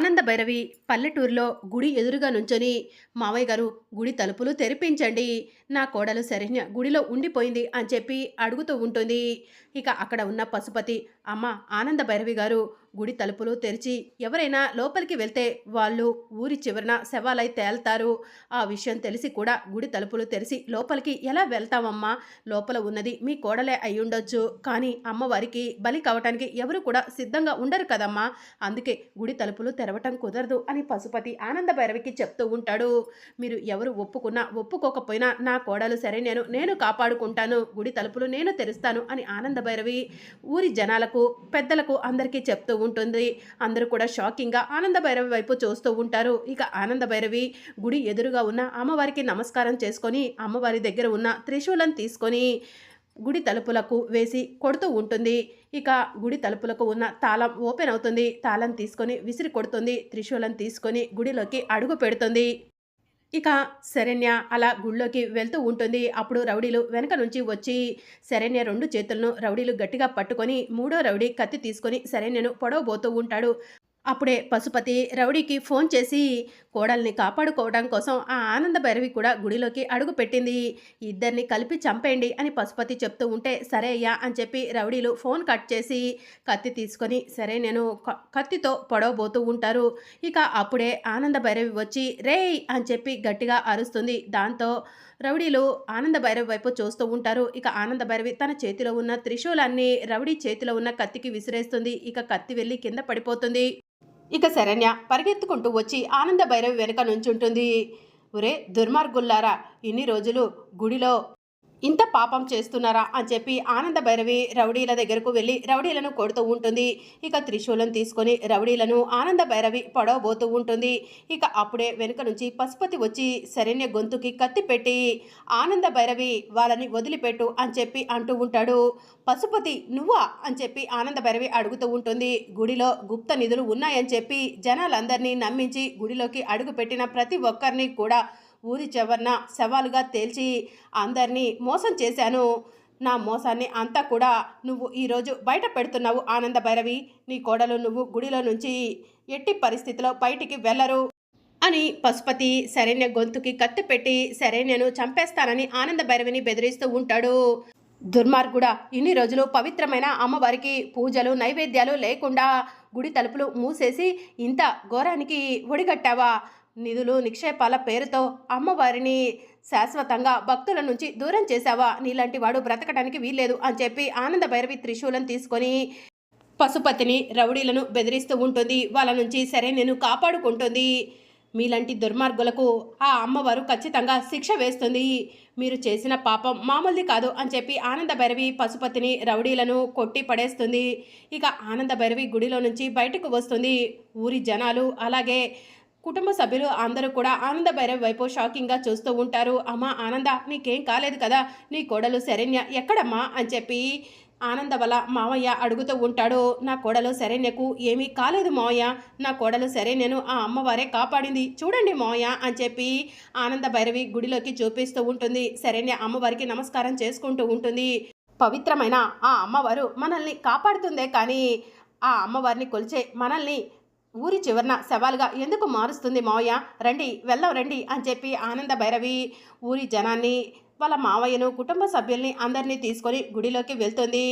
ఆనంద భైరవి పల్లెటూరులో గుడి ఎదురుగా నుంచొని మావయ్య గారు గుడి తలుపులు తెరిపించండి. నా కోడలు శరణ్య గుడిలో ఉండిపోయింది అని చెప్పి అడుగుతూ ఉంటుంది. ఇక అక్కడ ఉన్న పశుపతి అమ్మ ఆనంద భైరవి గారు గుడి తలుపులు తెరిచి ఎవరైనా లోపలికి వెళ్తే వాళ్ళు ఊరి చివరన శవాలై తేల్తారు. ఆ విషయం తెలిసి కూడా గుడి తలుపులు తెరిచి లోపలికి ఎలా వెళ్తామమ్మా లోపల ఉన్నది మీ కోడలే అయ్యుండొచ్చు. కానీ అమ్మవారికి బలి కావటానికి ఎవరు కూడా సిద్ధంగా ఉండరు కదమ్మా. అందుకే గుడి తలుపులు తెరవటం కుదరదు అని పశుపతి ఆనంద భైరవికి చెప్తూ ఉంటాడు. మీరు ఎవరు ఒప్పుకున్నా ఒప్పుకోకపోయినా నా కోడలు సరే నేను నేను కాపాడుకుంటాను. గుడి తలుపులు నేను తెరుస్తాను అని ఆనంద భైరవి ఊరి జనాలకు పెద్దలకు అందరికీ చెప్తూ ఉంటుంది. అందరూ కూడా షాకింగ్గా ఆనంద భైరవి వైపు చూస్తూ ఉంటారు. ఇక ఆనంద భైరవి గుడి ఎదురుగా ఉన్న అమ్మవారికి నమస్కారం చేసుకొని అమ్మవారి దగ్గర ఉన్న త్రిశూలం తీసుకొని గుడి తలుపులకు వేసి కొడుతూ ఉంటుంది. ఇక గుడి తలుపులకు ఉన్న తాళం ఓపెన్ అవుతుంది. తాళం తీసుకొని విసిరి కొడుతుంది. త్రిశూలం తీసుకొని గుడిలోకి అడుగు పెడుతుంది. ఇక శరణ్య అలా గుళ్ళోకి వెళ్తూ ఉంటుంది. అప్పుడు రౌడీలు వెనక నుంచి వచ్చి శరణ్య రెండు చేతులను రౌడీలు గట్టిగా పట్టుకొని మూడో రౌడీ కత్తి తీసుకొని శరణ్యను పొడవబోతూ ఉంటాడు. అప్పుడే పశుపతి రౌడీకి ఫోన్ చేసి కోడల్ని కాపాడుకోవడం కోసం ఆ ఆనంద భైరవి కూడా గుడిలోకి అడుగు పెట్టింది. ఇద్దరిని కలిపి చంపేయండి అని పశుపతి చెప్తూ ఉంటే సరే అయ్యా అని చెప్పి రౌడీలు ఫోన్ కట్ చేసి కత్తి తీసుకొని సరే నేను కత్తితో పొడవబోతూ ఉంటారు. ఇక అప్పుడే ఆనంద భైరవి వచ్చి రేయ్ అని చెప్పి గట్టిగా అరుస్తుంది. దాంతో రౌడీలు ఆనంద భైరవి వైపు చూస్తూ ఉంటారు. ఇక ఆనంద భైరవి తన చేతిలో ఉన్న త్రిశూలాన్ని రౌడీ చేతిలో ఉన్న కత్తికి విసిరేస్తుంది. ఇక కత్తి వెళ్ళి కింద పడిపోతుంది. ఇక శరణ్య పరిగెత్తుకుంటూ వచ్చి ఆనంద భైరవి వెనుక నుంచుంటుంది. ఒరే దుర్మార్గుల్లారా ఇన్ని రోజులు గుడిలో ఇంత పాపం చేస్తున్నారా అని చెప్పి ఆనంద భైరవి రౌడీల దగ్గరకు వెళ్ళి రౌడీలను కొడుతూ ఉంటుంది. ఇక త్రిశూలం తీసుకొని రౌడీలను ఆనంద భైరవి పొడవబోతూ ఉంటుంది. ఇక అప్పుడే వెనుక నుంచి పశుపతి వచ్చి శరణ్య గొంతుకి కత్తి పెట్టి ఆనంద భైరవి వాళ్ళని వదిలిపెట్టు అని చెప్పి అంటూ ఉంటాడు. పశుపతి నువ్వా? అని చెప్పి ఆనంద భైరవి అడుగుతూ ఉంటుంది. గుడిలో గుప్త నిధులు ఉన్నాయని చెప్పి జనాలందరినీ నమ్మించి గుడిలోకి అడుగుపెట్టిన ప్రతి ఒక్కరిని కూడా ఊరి చివరన సవాలుగా తేల్చి అందరినీ మోసం చేశాను. నా మోసాన్ని అంతా కూడా నువ్వు ఈరోజు బయట పెడుతున్నావు ఆనంద భైరవి. నీ కోడలు నువ్వు గుడిలో నుంచి ఎట్టి పరిస్థితిలో బయటికి వెళ్ళరు అని పశుపతి శరణ్య గొంతుకి కత్తి పెట్టి శరణ్యను చంపేస్తానని ఆనంద భైరవిని బెదిరిస్తూ ఉంటాడు. దుర్మార్గుడ ఇన్ని రోజులు పవిత్రమైన అమ్మవారికి పూజలు నైవేద్యాలు లేకుండా గుడి తలుపులు మూసేసి ఇంత ఘోరానికి ఒడిగట్టావా? నిధులు నిక్షేపాల పేరుతో అమ్మవారిని శాశ్వతంగా భక్తుల నుంచి దూరం చేశావా? నీలాంటి వాడు బ్రతకడానికి వీల్లేదు అని చెప్పి ఆనంద భైరవి త్రిశూలం తీసుకొని పశుపతిని రౌడీలను బెదిరిస్తూ ఉంటుంది. వాళ్ళ నుంచి సరే నేను కాపాడుకుంటుంది. మీలాంటి దుర్మార్గులకు ఆ అమ్మవారు ఖచ్చితంగా శిక్ష వేస్తుంది. మీరు చేసిన పాపం మామూలుది కాదు అని చెప్పి ఆనంద భైరవి పశుపతిని రౌడీలను కొట్టి పడేస్తుంది. ఇక ఆనంద భైరవి గుడిలో నుంచి బయటకు వస్తుంది. ఊరి జనాలు అలాగే కుటుంబ సభ్యులు అందరూ కూడా ఆనంద భైరవ్ వైపు షాకింగ్గా చూస్తూ ఉంటారు. అమ్మా ఆనంద నీకేం కాలేదు కదా? నీ కోడలు శరణ్య ఎక్కడమ్మా? అని చెప్పి ఆనంద వల్ల మావయ్య అడుగుతూ ఉంటాడు. నా కోడలు శరణ్యకు ఏమీ కాలేదు మావయ్య. నా కోడలు శరణ్యను ఆ అమ్మవారే కాపాడింది. చూడండి మావయ్య అని చెప్పి ఆనంద భైరవి గుడిలోకి చూపిస్తూ ఉంటుంది. శరణ్య అమ్మవారికి నమస్కారం చేసుకుంటూ ఉంటుంది. పవిత్రమైన ఆ అమ్మవారు మనల్ని కాపాడుతుందే కానీ ఆ అమ్మవారిని కొలిచే మనల్ని ఊరి చివరన సవాలుగా ఎందుకు మారుస్తుంది మావయ్య? రండి వెళ్ళం రండి అని చెప్పి ఆనంద భైరవి ఊరి జనాన్ని వాళ్ళ మావయ్యను కుటుంబ సభ్యుల్ని అందరినీ తీసుకొని గుడిలోకి వెళ్తుంది.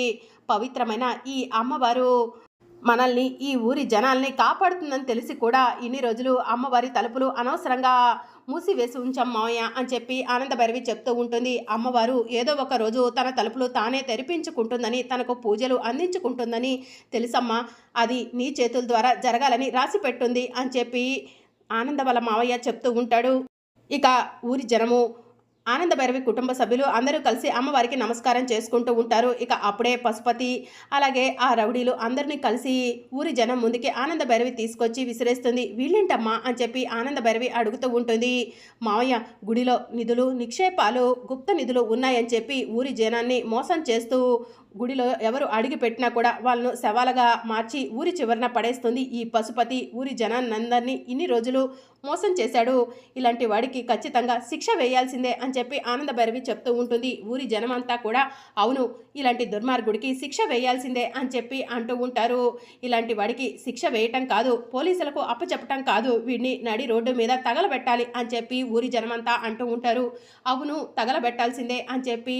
పవిత్రమైన ఈ అమ్మవారు మనల్ని ఈ ఊరి జనాల్ని కాపాడుతుందని తెలిసి కూడా ఇన్ని రోజులు అమ్మవారి తలుపులు అనవసరంగా మూసివేసి ఉంచాం మావయ్య అని చెప్పి ఆనందభైరవి చెప్తూ ఉంటుంది. అమ్మవారు ఏదో ఒక రోజు తన తలుపులు తానే తెరిపించుకుంటుందని తనకు పూజలు అందించుకుంటుందని తెలుసమ్మా. అది నీ చేతుల ద్వారా జరగాలని రాసి పెట్టుంది అని చెప్పి ఆనంద వాళ్ళ మావయ్య చెప్తూ ఉంటాడు. ఇక ఊరి జనము ఆనంద భైరవి కుటుంబ సభ్యులు అందరూ కలిసి అమ్మవారికి నమస్కారం చేసుకుంటూ ఉంటారు. ఇక అప్పుడే పశుపతి అలాగే ఆ రౌడీలు అందరినీ కలిసి ఊరి జనం ముందుకి ఆనంద భైరవి తీసుకొచ్చి విసిరేస్తుంది. వీళ్ళేంటమ్మా అని చెప్పి ఆనంద భైరవి అడుగుతూ ఉంటుంది. మావయ్య గుడిలో నిధులు నిక్షేపాలు గుప్త నిధులు ఉన్నాయని చెప్పి ఊరి జనాన్ని మోసం చేస్తూ గుడిలో ఎవరు అడిగి పెట్టినా కూడా వాళ్ళను శవాలుగా మార్చి ఊరి చివరన పడేస్తుంది ఈ పశుపతి. ఊరి జనాన్నందరినీ ఇన్ని రోజులు మోసం చేశాడు. ఇలాంటి వాడికి ఖచ్చితంగా శిక్ష వేయాల్సిందే అని చెప్పి ఆనందభైరవి చెప్తూ ఉంటుంది. ఊరి జనమంతా కూడా అవును ఇలాంటి దుర్మార్గుడికి శిక్ష వేయాల్సిందే అని చెప్పి అంటూ ఉంటారు. ఇలాంటి వాడికి శిక్ష వేయటం కాదు పోలీసులకు అప్పచెప్పటం కాదు. వీడిని నడి రోడ్డు మీద తగలబెట్టాలి అని చెప్పి ఊరి జనమంతా అంటూ ఉంటారు. అవును తగలబెట్టాల్సిందే అని చెప్పి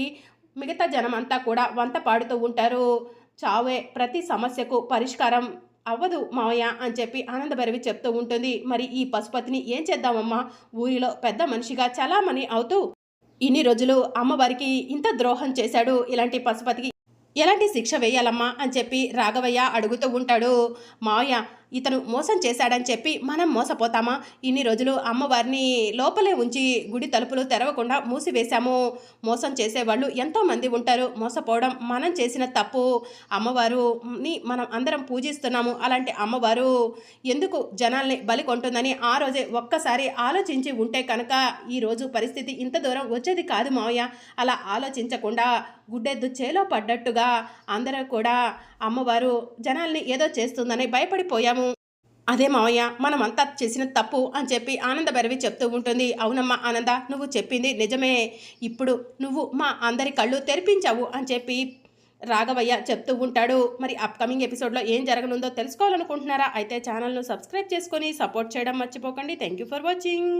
మిగతా జనమంతా కూడా వంత పాడుతూ ఉంటారు. చావే ప్రతి సమస్యకు పరిష్కారం అవ్వదు మావయ్య అని చెప్పి ఆనందభైరవి చెప్తూ ఉంటుంది. మరి ఈ పశుపతిని ఏం చేద్దామమ్మా? ఊరిలో పెద్ద మనిషిగా చలామణి అవుతూ ఇన్ని రోజులు అమ్మవారికి ఇంత ద్రోహం చేశాడు. ఇలాంటి పశుపతికి ఎలాంటి శిక్ష వేయాలమ్మా అని చెప్పి రాఘవయ్య అడుగుతూ ఉంటాడు. మావయ్య ఇతను మోసం చేశాడని చెప్పి మనం మోసపోతామా? ఇన్ని రోజులు అమ్మవారిని లోపలే ఉంచి గుడి తలుపులు తెరవకుండా మూసివేశాము. మోసం చేసేవాళ్ళు ఎంతోమంది ఉంటారు. మోసపోవడం మనం చేసిన తప్పు. అమ్మవారుని మనం అందరం పూజిస్తున్నాము. అలాంటి అమ్మవారు ఎందుకు జనాల్ని బలి కొంటుందని ఆ రోజే ఒక్కసారి ఆలోచించి ఉంటే కనుక ఈరోజు పరిస్థితి ఇంత దూరం వచ్చేది కాదు మావయ్య. అలా ఆలోచించకుండా గుడ్డెద్దు చేలో పడ్డట్టుగా అందరూ కూడా అమ్మవారు జనాల్ని ఏదో చేస్తుందని భయపడిపోయాము. అదే మావయ్య మనమంతా చేసిన తప్పు అని చెప్పి ఆనంద భైరవి చెప్తూ ఉంటుంది. అవునమ్మా ఆనంద నువ్వు చెప్పింది నిజమే. ఇప్పుడు నువ్వు మా అందరి కళ్ళు తెరిపించావు అని చెప్పి రాఘవయ్య చెప్తూ ఉంటాడు. మరి అప్కమింగ్ ఎపిసోడ్లో ఏం జరగనుందో తెలుసుకోవాలనుకుంటున్నారా? అయితే ఛానల్ను సబ్స్క్రైబ్ చేసుకొని సపోర్ట్ చేయడం మర్చిపోకండి. Thank you for watching